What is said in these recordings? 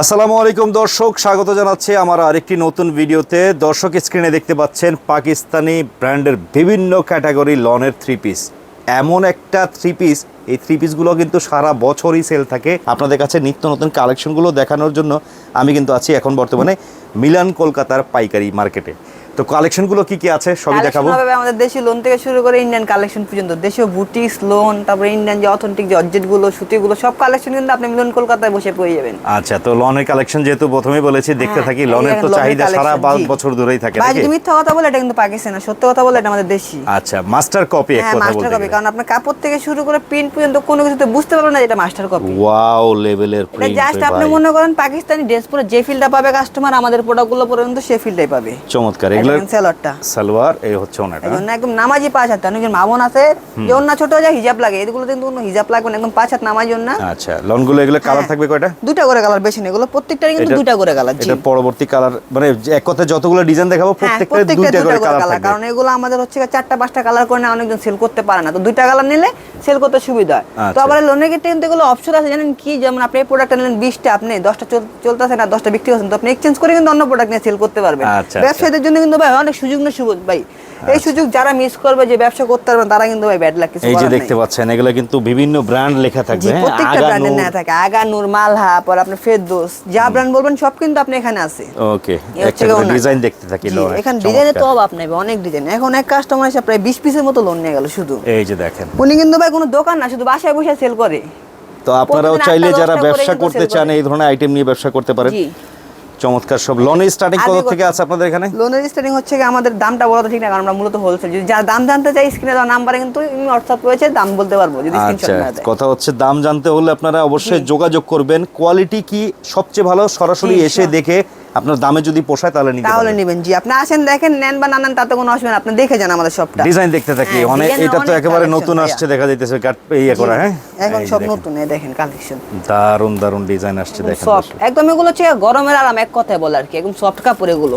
আসসালামু আলাইকুম দর্শক, স্বাগত জানাচ্ছি আমার আরেকটি নতুন ভিডিওতে। দর্শক স্ক্রিনে দেখতে পাচ্ছেন পাকিস্তানি ব্র্যান্ডের বিভিন্ন ক্যাটাগরি লনের থ্রি পিস এমন একটা থ্রি পিস এই থ্রি পিসগুলো কিন্তু সারা বছরই সেল থাকে। আপনাদের কাছে নিত্য নতুন কালেকশনগুলো দেখানোর জন্য আমি কিন্তু আছি এখন বর্তমানে মিলান কলকাতার পাইকারি মার্কেটে তো কালেকশনগুলো কি কি আছে? সবই দেখাবো। আমাদের দেশি লোন থেকে শুরু করে ইন্ডিয়ান কালেকশন পর্যন্ত। দেশীয় বুটিক্স লোন তারপরে ইন্ডিয়ান যে অথেন্টিক যে অর্জেটগুলো সুতিগুলো সব কালেকশন কিন্তু আপনি মিলন কলকাতায় বসে পেয়ে যাবেন। আচ্ছা তো লনের কালেকশন যেহেতু প্রথমেই বলেছি দেখতে হ্যাঁ, থাকি। লনের তো চাহিদা সারা বছর ধরেই থাকে ভাই যদি মিথ্যা কথা বলে এটা কিন্তু পাকিস্তান সত্য কথা বলে এটা আমাদের দেশি। আচ্ছা মাস্টার কপি এক হ্যাঁ কথা মাস্টার বলতে কপি গেলে। কারণ আপনার কাপড় থেকে শুরু করে প্রিন্ট পর্যন্ত কোনো কিছুতে বুঝতে পারবেন না এটা মাস্টার কপি ওয়াও লেভেলের এটা প্রিন্ট জাস্ট আপনি মনে করেন পাকিস্তানি ড্রেস পরে যে ফিলটা পাবে কাস্টমার আমাদের প্রোডাক্ট প্রোডাক্টগুলো পর্যন্ত সে ফিলটাই পাবে। চমৎকার এগুলো সালোয়ার এই হচ্ছে ওনাটা। এই জন্য একদম নামাজি পাঁচ হাত মামন আছে যে ছোট যায় হিজাব লাগে এগুলো কিন্তু কোনো হিজাব লাগবে না একদম পাঁচ হাত নামাজ আচ্ছা লনগুলো এগুলো কালার হ্যাঁ। থাকবে কয়টা? দুটা করে কালার বেশি নেই এগুলো প্রত্যেকটারই কিন্তু দুটা করে কালার এটা পরবর্তী কালার মানে এক কথায় যতগুলো ডিজাইন দেখাবো হ্যাঁ প্রত্যেকটা দুটা করে কালার কালার থাকবে। কারণ এগুলো আমাদের হচ্ছে চারটা পাঁচটা কালার করে না অনেকজন সেল করতে পারে না। তো দুইটা কালার নিলে সেল করতে সুবিধা হয়। তো আচ্ছা। আবার লোনের ক্ষেত্রে কিন্তু এগুলো অপশন আছে জানেন কি? যেমন আপনি এই প্রোডাক্টটা নিলেন বিশটা আপনি দশটা চলতেছে না দশটা বিক্রি করছেন তো আপনি এক্সচেঞ্জ করে কিন্তু অন্য প্রোডাক্ট নিয়ে সেল করতে পারবেন। আচ্ছা, ব্যবসায়ীদের জন্য কিন্তু ভাই অনেক সুযোগ না ভাই। এই সুযোগ যারা মিস করবে যে ব্যবসা করতে পারবেন তারা কিন্তু ভাই ব্যাড লাগ কিছু এই যে দেখতে পাচ্ছেন এগুলো কিন্তু বিভিন্ন ব্র্যান্ড লেখা থাকবে হ্যাঁ? প্রত্যেকটা ব্র্যান্ডের না থাকে। আগানুর মালহা পর আপনার ফেরদোস যা ব্র্যান্ড বলবেন সব কিন্তু আপনি এখানে আছে। ওকে একটা। ডিজাইন দেখতে থাকি এখানে ডিজাইনে তো অভাব নেই অনেক ডিজাইন এখন এক কাস্টমার এসে প্রায় বিশ পিসের মতো লোন নিয়ে গেল শুধু। এই যে দেখেন। উনি কিন্তু ভাই কোনো দোকান না শুধু বাসায় বসে সেল করে। তো আপনারাও চাইলে যারা ব্যবসা করতে চান এই ধরনের আইটেম নিয়ে ব্যবসা করতে পারেন। চমৎকার সব লোনের স্টার্টিং কত থেকে আছে আপনাদের এখানে? লোনের স্টার্টিং হচ্ছে আমাদের দামটা বলা তো ঠিক না কারণ আমরা মূলত হোলসেল যদি যা দাম জানতে চাই স্ক্রিনে দেওয়া নাম্বারে কিন্তু হোয়াটসঅ্যাপ রয়েছে দাম বলতে পারব যদি আচ্ছা স্ক্রিনশট না দেয়। কথা হচ্ছে দাম জানতে হলে আপনারা অবশ্যই যোগাযোগ করবেন। কোয়ালিটি কি সবচেয়ে ভালো? সরাসরি এসে দেখে আপনার দামে যদি পোষায় তাহলে নিতে তাহলে নেবেন। জি আপনি আসেন দেখেন নেন বা না নেন তাতে কোনো অসুবিধা আপনি দেখে যান আমাদের সবটা ডিজাইন দেখতে থাকি। হ্যাঁ, অনেক এটা তো একেবারে নতুন আসছে দেখা যাইতেছে কাট ইয়ে করা হ্যাঁ? এখন সব নতুন এই দেখেন কালেকশন দারুণ দারুণ ডিজাইন আসছে দেখেন সফট একদম এগুলো হচ্ছে গরমের আরাম এক কথায় বলে আর কি। একদম সফট কাপড় এগুলো।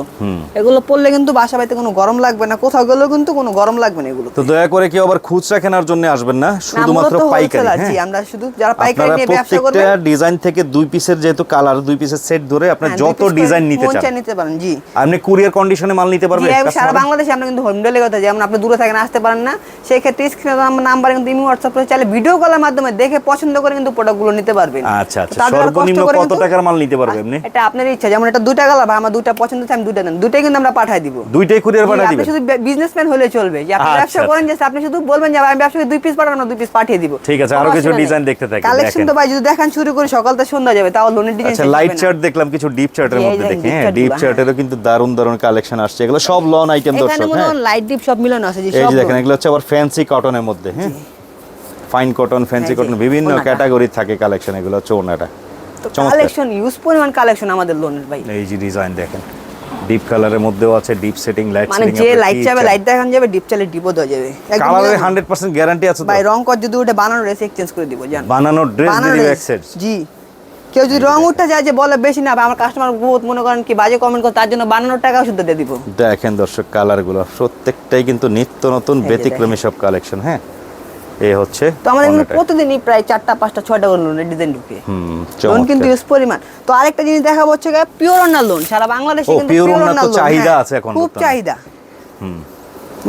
এগুলো পরলে কিন্তু বাসা বাড়িতে কোনো গরম লাগবে না কোথাও গেলেও কিন্তু কোনো গরম লাগবে না এগুলো তো দয়া করে কেউ আবার খুচরা কেনার জন্য আসবেন না শুধুমাত্র পাইকারি হ্যাঁ? আমরা শুধু যারা পাইকারি নিয়ে ব্যবসা করবে প্রত্যেকটা ডিজাইন থেকে দুই পিসের যেহেতু কালার দুই পিসের সেট ধরে আপনি হ্যাঁ, যত ডিজাইন নিতে চান। নিতে পারেন জি। আপনি কুরিয়ার কন্ডিশনে মাল নিতে পারবেন সারা বাংলাদেশে আমরা কিন্তু হোম ডেলিভারি কথা যেমন আপনি দূরে থাকেন আসতে পারেন না। সেই ক্ষেত্রে স্ক্রিনে নাম্বার কিন্তু ইমি হোয়াটসঅ্যাপ করে চাইলে ভিডিও কলের মাধ্যমে দেখে পছন্দ করে কিন্তু প্রোডাক্টগুলো নিতে পারবেন। আচ্ছা আচ্ছা। সর্বনিম্ন কত টাকার মাল নিতে পারবে এমনি এটা আপনার ইচ্ছা। যেমন এটা দুইটা কালার বা আমার দুইটা পছন্দ আছে আমি দুইটা দেন দুইটাই কিন্তু আমরা পাঠাই দিব। দুইটাই কুরিয়ার পাঠিয়ে আপনি শুধু বিজনেসম্যান হলে চলবে। যে আপনি আচ্ছা, ব্যবসা করেন যে আপনি শুধু বলবেন যে আমি ব্যবসাকে দুই পিস পাঠান আমরা দুই পিস পাঠিয়ে দিব। ঠিক আছে, আরও কিছু design দেখতে থাকি, কালেকশন তো ভাই যদি দেখান শুরু করে সকাল থেকে সন্ধ্যা যাবে তাও লোনের ডিজাইন আচ্ছা লাইট চার্ট দেখলাম কিছু ডিপ চার্টের মধ্যে হ্যাঁ ডিপগুলো, চার্টেরও কিন্তু দারুণ দারুণ কালেকশন আসছে। এগুলো সব লন আইটেম দর্শক হ্যাঁ লাইট ডিপ সব মিলানো আছে এই যে দেখেন এগুলো হচ্ছে আবার ফ্যান্সি কটনের মধ্যে হ্যাঁ। ফাইন কটন ফ্যান্সি কটন বিভিন্ন ক্যাটাগরি থাকে কালেকশন এগুলো হচ্ছে ওনাটা। কালেকশন ইউজ পরিমাণ কালেকশন আমাদের লোনের ভাই। এই যে ডিজাইন দেখেন ডিপ কালারের মধ্যেও আছে ডিপ সেটিং লাইট মানে যে লাইট চাবে লাইট দেখান যাবে ডিপ চালে ডিপও দেওয়া যাবে। হান্ড্রেড পার্সেন্ট গ্যারান্টি আছে ভাই রং কর যদি ওটা বানানো রেসে এক্সচেঞ্জ করে দিব জান। বানানোর ড্রেস বানানো দিদি dress, জি। কেউ যদি রং উঠতে যায় যে বলে বেশি না আমার কাস্টমার বহুত মনে করেন কি বাজে কমেন্ট করে তার জন্য বানানোর টাকাও শুদ্ধ দিয়ে দিব। দেখেন দর্শক কালারগুলো প্রত্যেকটাই কিন্তু নিত্য নতুন ব্যতিক্রমী সব কালেকশন হ্যাঁ? এই হচ্ছে তো আমাদের কিন্তু প্রতিদিনই প্রায় চারটা পাঁচটা ছয়টা করে লোনের ডিজাইন ঢুকে। হুম লোন কিন্তু ইউজ পরিমাণ। তো আরেকটা জিনিস দেখাবো হচ্ছে পিওর অনার লোন সারা বাংলাদেশে কিন্তু পিওর অনার লোন চাহিদা আছে এখন খুব চাহিদা। হুম।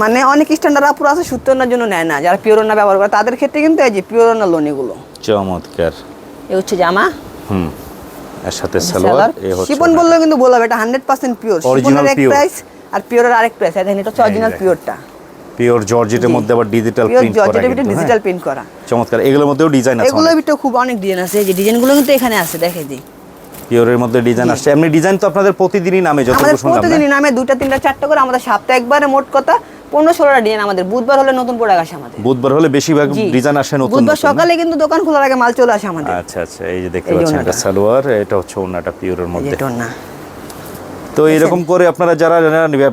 মানে অনেক স্ট্যান্ডার্ড আপুর আছে সূত্র ওনার জন্য নেয় না। যারা পিওর ওনা ব্যবহার করে তাদের ক্ষেত্রে কিন্তু এই যে পিওর ওনার লোন এগুলো। চমৎকার। এ হচ্ছে জামা। হুম। এর সাথে সালোয়ার এ হচ্ছে শিপন বললেও কিন্তু এটা হান্ড্রেড পার্সেন্ট পিওর। প্রাইস আর পিওরের আরেক প্রাইস দেখেন এটা হচ্ছে অরিজিনাল পিওরটা পিওর জর্জেটের মধ্যে আবার ডিজিটাল প্রিন্ট করা জর্জেটের ডিজিটাল হ্যাঁ? প্রিন্ট করা। চমৎকার। এগুলোর মধ্যেও ডিজাইন আছে এগুলোর ভিতরে খুব অনেক ডিজাইন আছে। এই যে ডিজাইনগুলো কিন্তু এখানে আছে দেখে দিই। পিওরের মধ্যে ডিজাইন আসছে। এমনি ডিজাইন তো আপনাদের প্রতিদিনই নামে আমাদের যতটুকু শুনলাম প্রতিদিনই নামে দুটা তিনটা চারটা করে। আমাদের সপ্তাহে একবারে মোট কথা পনেরো ষোলোটা ডিজাইন আমাদের। বুধবার হলে নতুন প্রোডাক্ট আসে আমাদের। বুধবার হলে বেশিরভাগ ডিজাইন আসে নতুন বুধবার সকালে কিন্তু দোকান খোলার আগে মাল চলে আসে আমাদের। আচ্ছা আচ্ছা এই যে দেখতে পাচ্ছেন এটা সালোয়ার এটা হচ্ছে ওনাটা পিওরের মধ্যে। এটা না তো এরকম করে আপনারা যারা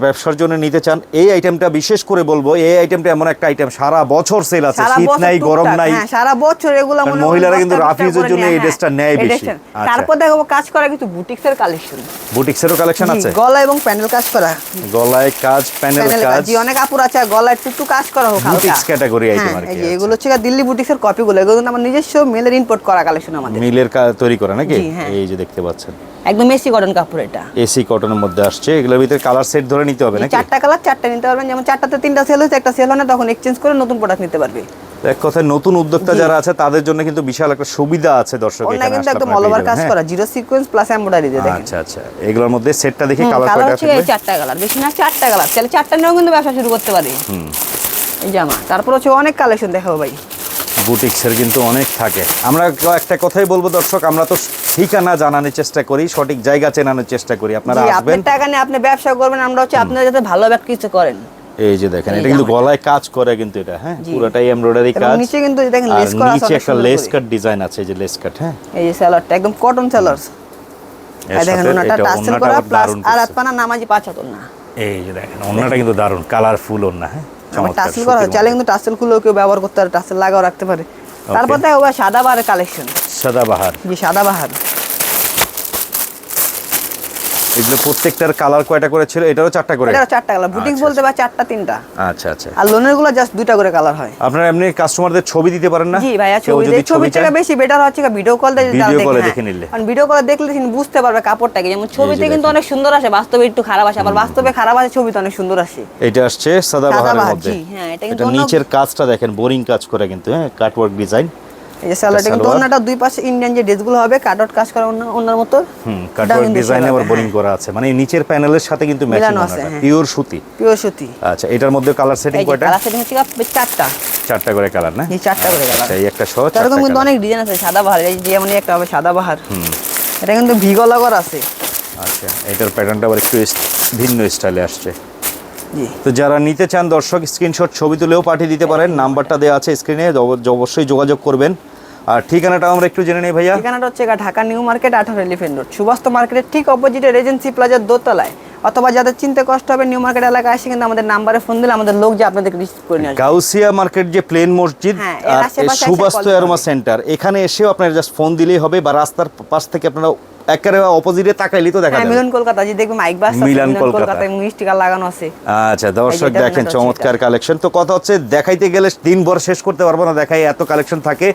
ব্যবসার জন্য নিতে চান এই আইটেমটা বিশেষ করে বলব এই আইটেমটা এমন একটা আইটেম সারা বছর সেল আছে শীত নাই গরম নাই। হ্যাঁ, সারা বছর এগুলো মহিলারা কিন্তু করে জন্য এই হ্যাঁ, ড্রেসটা নেয় বেশি। আচ্ছা। তারপর দেখো কাজ করা কিন্তু বুটিক্সের কালেকশন বুটিক্সেরও কালেকশন আছে? গলা এবং প্যানেল কাজ করা। গলায় কাজ প্যানেল কাজ। জি অনেক আপুর আছে গলায় একটু একটু কাজ করা হোক বুটিক্স ক্যাটাগরি আইটেম হ্যাঁ, আর কি এগুলো হচ্ছে দিল্লি বুটিক্সের কপিগুলো এগুলো আমার নিজস্ব মেলের ইম্পোর্ট করা কালেকশন আমাদের। মিলের তৈরি করা নাকি? হ্যাঁ। এই যে দেখতে পাচ্ছেন। একদম এসি কটন কাপড় এটা। এসি কটনের মধ্যে আসছে এগুলোর ভিতরে কালার সেট ধরে নিতে হবে নাকি? চারটা কালার চারটা নিতে পারবেন যেমন চারটাতে তিনটা সেল হয়েছে একটা সেল হয় না তখন এক্সচেঞ্জ করে নতুন প্রোডাক্ট নিতে পারবে। এক কথায় নতুন উদ্যোক্তা যারা আছে তাদের জন্য কিন্তু বিশাল একটা সুবিধা আছে দর্শক এখানে কিন্তু একদম অল ওভার কাজ হ্যাঁ? করা জিরো সিকোয়েন্স প্লাস এমব্রয়ডারি দিয়ে দেখেন। আচ্ছা আচ্ছা এগুলোর মধ্যে সেটটা দেখি কালার কয়টা হচ্ছে এই চারটা কালার বেশি না চারটা কালার তাহলে চারটা নিয়েও কিন্তু ব্যবসা শুরু করতে পারি। এই জামা তারপর হচ্ছে অনেক কালেকশন দেখাবো ভাই। বুটিক্সের কিন্তু অনেক থাকে। আমরা একটা কথাই বলব দর্শক আমরা তো ঠিকানা জানানোর চেষ্টা করি সঠিক জায়গা চেনানোর চেষ্টা করি। আপনারা আসবেন। আপনার টাকা নিয়ে আপনি ব্যবসা করবেন আমরা হচ্ছে আপনারা যাতে ভালো কিছু করেন। এই যে দেখেন এটা কিন্তু গলায় কাজ করে কিন্তু এটা হ্যাঁ? পুরোটাই এমব্রয়ডারি কাজ। নিচে কিন্তু দেখেন লেস করা আছে নিচে একটা লেস কাট ডিজাইন আছে এই যে লেস কাট হ্যাঁ? এই যে স্যালাডটা একদম কটন আর দেখেন ওনাটা টাসেল করা প্লাস আর পানা নামাজি পাঁচ হাতর না এই যে দেখেন ওড়নাটা কিন্তু দারুণ কালারফুল ওড়না হ্যাঁ? টাসেল করা চ্যালেঞ্জ চাইলে কিন্তু টাসেল খুলেও কেউ ব্যবহার করতে পারে টাসেল লাগাও রাখতে পারে। তারপর দেখো ভাই সাদা বাহারের কালেকশন সাদাবাহার। জি সাদা বাহার এগুলো প্রত্যেকটার কালার কয়টা করে ছিল? এটারও চারটা করে? এটা চারটা কালার বুটিক আচ্ছা, বলতে পারে চারটা তিনটা। আচ্ছা আচ্ছা। আর লোনেরগুলো জাস্ট দুইটা করে কালার হয়। আপনারা এমনি কাস্টমারদের ছবি দিতে পারেন না? জি ভাইয়া ছবি দেখ ছবির থেকে বেশি বেটার হচ্ছে ভিডিও কল দিয়ে call এ দেখে। নিলে। কারণ ভিডিও কলে দেখলে তিনি বুঝতে পারবে কাপড়টাকে। যেমন ছবিতে কিন্তু অনেক সুন্দর আসে বাস্তবে একটু খারাপ আসে আবার বাস্তবে খারাপ আসে ছবিতে অনেক সুন্দর আসে। এটা আসছে সাদাবাহারের সাদাবাহার, মধ্যে। হ্যাঁ, এটা কিন্তু নিচের কাজটা দেখেন বোরিং কাজ করে কিন্তু হ্যাঁ কাটওয়ার্ক ডিজাইন এই যে স্যালাডটা কিন্তু। অন্যটা দুই পাশে ইন্ডিয়ান যে ড্রেসগুলো হবে কাটআউট কাজ করা অন্যর মতো হুম কাটওয়ার্ক ডিজাইন আবার হ্যাঁ। বোরিং করা আছে। মানে নিচের প্যানেলের সাথে কিন্তু ম্যাচিং আছে, হ্যাঁ। পিওর সুতি। পিওর সুতি। আচ্ছা এটার মধ্যে কালার সেটিং কয়টা? কালার সেটিং হচ্ছে চারটা। চারটা করে কালার না? এই চারটা করে আচ্ছা, কালার এই একটা সহ চারটা কিন্তু অনেক ডিজাইন আছে সাদা বাহার। এই যে যেমন একটা হবে সাদা বাহার। এটা কিন্তু ভি গলা করা আছে। আচ্ছা এটার প্যাটার্নটা আবার একটু ভিন্ন স্টাইলে আসছে। তো যারা নিতে চান দর্শক স্ক্রিনশট ছবি তুলেও পাঠিয়ে দিতে পারেন। নাম্বারটা দেওয়া আছে স্ক্রিনে অবশ্যই যোগাযোগ করবেন। আর ঠিকানাটা আমরা একটু জেনে নিই ভাইয়া। ঠিকানাটা হচ্ছে ঢাকা নিউ মার্কেট আঠারো এলিফেন্ট রোড। সুবাস্ত মার্কেটের ঠিক অপোজিটে রেজেন্সি প্লাজার দোতলায়। অথবা যাদের চিনতে কষ্ট হবে নিউ মার্কেট এলাকায় আসে কিন্তু আমাদের নাম্বারে ফোন দিলে আমাদের লোক যে আপনাদের রিসিভ করে নিয়ে আসবে। গাউসিয়া মার্কেট যে প্লেন মসজিদ হ্যাঁ, আর সুবাস্ত অ্যারোমা সেন্টার এখানে এসেও আপনার জাস্ট ফোন দিলেই হবে বা রাস্তার পাশ থেকে আপনারা একেবারে অপোজিটে তাকাইলেই তো দেখা হ্যাঁ যাবে। মিলন কলকাতা যে দেখবে মাইক বাস মিলন কলকাতা। কলকাতায় স্টিকার লাগানো আছে। আচ্ছা দর্শক দেখেন চমৎকার কালেকশন তো কথা হচ্ছে দেখাইতে গেলে দিনভর শেষ করতে পারব না দেখাই এত কালেকশন থাকে।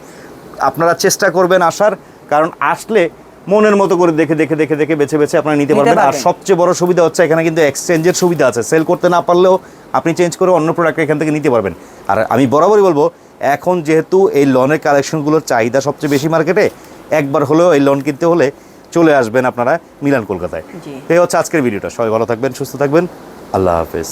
আপনারা চেষ্টা করবেন আসার কারণ আসলে মনের মতো করে দেখে দেখে দেখে দেখে বেছে বেছে আপনারা নিতে পারবেন। আর সবচেয়ে বড় সুবিধা হচ্ছে এখানে কিন্তু এক্সচেঞ্জের সুবিধা আছে। সেল করতে না পারলেও আপনি চেঞ্জ করে অন্য প্রোডাক্ট এখান থেকে নিতে পারবেন। আর আমি বরাবরই বলব এখন যেহেতু এই লনের কালেকশনগুলোর চাহিদা সবচেয়ে বেশি মার্কেটে একবার হলেও এই লোন কিনতে হলে চলে আসবেন আপনারা মিলান কলকাতায়। এই হচ্ছে আজকের ভিডিওটা। সবাই ভালো থাকবেন সুস্থ থাকবেন। আল্লাহ হাফেজ।